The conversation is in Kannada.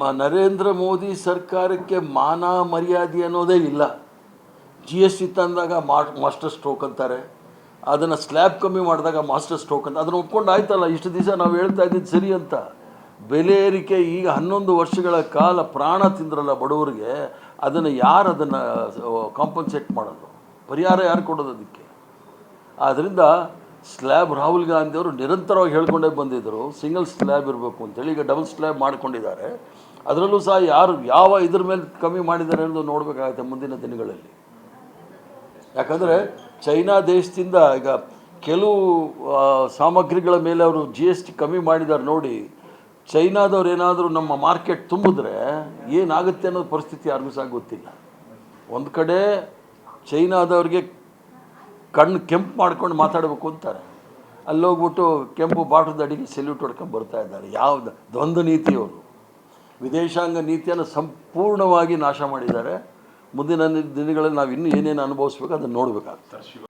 ಮ- ನರೇಂದ್ರ ಮೋದಿ ಸರ್ಕಾರಕ್ಕೆ ಮಾನ ಮರ್ಯಾದೆ ಅನ್ನೋದೇ ಇಲ್ಲ. ಜಿ ಎಸ್ ಟಿ ತಂದಾಗ ಮಾಸ್ಟರ್ ಸ್ಟ್ರೋಕ್ ಅಂತಾರೆ. ಅದನ್ನು ಸ್ಲ್ಯಾಬ್ ಕಮ್ಮಿ ಮಾಡಿದಾಗ ಮಾಸ್ಟರ್ ಸ್ಟ್ರೋಕ್ ಅಂತ. ಅದನ್ನು ಒಪ್ಕೊಂಡು ಆಯ್ತಲ್ಲ, ಇಷ್ಟು ದಿವಸ ನಾವು ಹೇಳ್ತಾ ಇದ್ದಿದ್ದು ಸರಿ ಅಂತ. ಬೆಲೆ ಏರಿಕೆ ಈಗ ಹನ್ನೊಂದು ವರ್ಷಗಳ ಕಾಲ ಪ್ರಾಣ ತಿಂದ್ರಲ್ಲ ಬಡವರಿಗೆ, ಅದನ್ನು ಯಾರು ಅದನ್ನು ಕಾಂಪನ್ಸೇಟ್ ಮಾಡೋದು? ಪರಿಹಾರ ಯಾರು ಕೊಡೋದು ಅದಕ್ಕೆ? ಆದ್ದರಿಂದ ಸ್ಲ್ಯಾಬ್ ರಾಹುಲ್ ಗಾಂಧಿ ಅವರು ನಿರಂತರವಾಗಿ ಹೇಳ್ಕೊಂಡೇ ಬಂದಿದ್ದರು ಸಿಂಗಲ್ ಸ್ಲ್ಯಾಬ್ ಇರಬೇಕು ಅಂತೇಳಿ, ಈಗ ಡಬಲ್ ಸ್ಲ್ಯಾಬ್ ಮಾಡ್ಕೊಂಡಿದ್ದಾರೆ. ಅದರಲ್ಲೂ ಸಹ ಯಾರು, ಯಾವ ಇದ್ರ ಮೇಲೆ ಕಮ್ಮಿ ಮಾಡಿದ್ದಾರೆ ಅನ್ನೋದು ನೋಡಬೇಕಾಗತ್ತೆ ಮುಂದಿನ ದಿನಗಳಲ್ಲಿ. ಯಾಕಂದರೆ ಚೈನಾ ದೇಶದಿಂದ ಈಗ ಕೆಲವು ಸಾಮಗ್ರಿಗಳ ಮೇಲೆ ಅವರು ಜಿ ಎಸ್ ಟಿ ಕಮ್ಮಿ ಮಾಡಿದ್ದಾರೆ ನೋಡಿ, ಚೈನಾದವ್ರು ಏನಾದರೂ ನಮ್ಮ ಮಾರ್ಕೆಟ್ ತುಂಬಿದ್ರೆ ಏನಾಗುತ್ತೆ ಅನ್ನೋ ಪರಿಸ್ಥಿತಿ ಯಾರಿಗೂ ಸಹ ಗೊತ್ತಿಲ್ಲ. ಒಂದು ಕಡೆ ಚೈನಾದವ್ರಿಗೆ ಕಣ್ಣು ಕೆಂಪು ಮಾಡ್ಕೊಂಡು ಮಾತಾಡಬೇಕು ಅಂತಾರೆ. ಅಲ್ಲೋಗ್ಬಿಟ್ಟು ಕೆಂಪು ಬಾಟದ ಅಡಿಗೆ ಸೆಲ್ಯೂಟ್ ಹೊಡ್ಕೊಂಡು ಬರ್ತಾ ಇದ್ದಾರೆ. ಯಾವ್ದು? ದ್ವಂದ್ವ ನೀತಿಯವರು ವಿದೇಶಾಂಗ ನೀತಿಯನ್ನು ಸಂಪೂರ್ಣವಾಗಿ ನಾಶ ಮಾಡಿದ್ದಾರೆ. ಮುಂದಿನ ದಿನಗಳಲ್ಲಿ ನಾವು ಇನ್ನೂ ಏನೇನು ಅನುಭವಿಸ್ಬೇಕು ಅದನ್ನು ನೋಡಬೇಕಾಗ್ತದೆ.